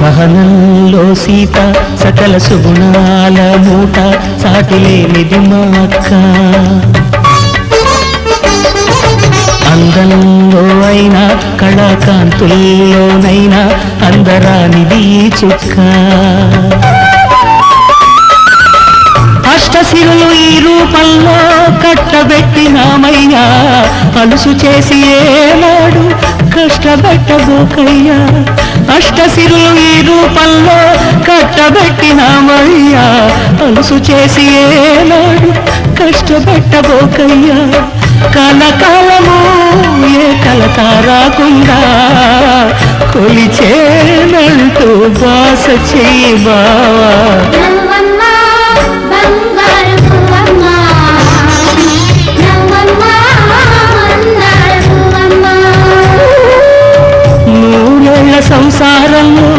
సహనంలో సీత సకల సుగుణాల మూట సాటిలేనిది మా అక్క. అందంలో అయినా కళాకాంతుల్లోనైనా అందరానిది ఈ చుక్క. అష్టశిరులు ఈ రూపంలో కట్టబెట్టినామయ్యా అలుసు చేసి ఏనాడు కష్టపెట్టబోకయ్యా అష్టసిరులు ఈ రూపంలో కట్టబెట్టినామయ్యా. అలుసు చేసి ఏనాడు కష్టపెట్టబోకయ్యా. కలకాలము ఏ కలత రాకుండా కొలిచేనంటూ బాస చెయ్యి బావా. மரம்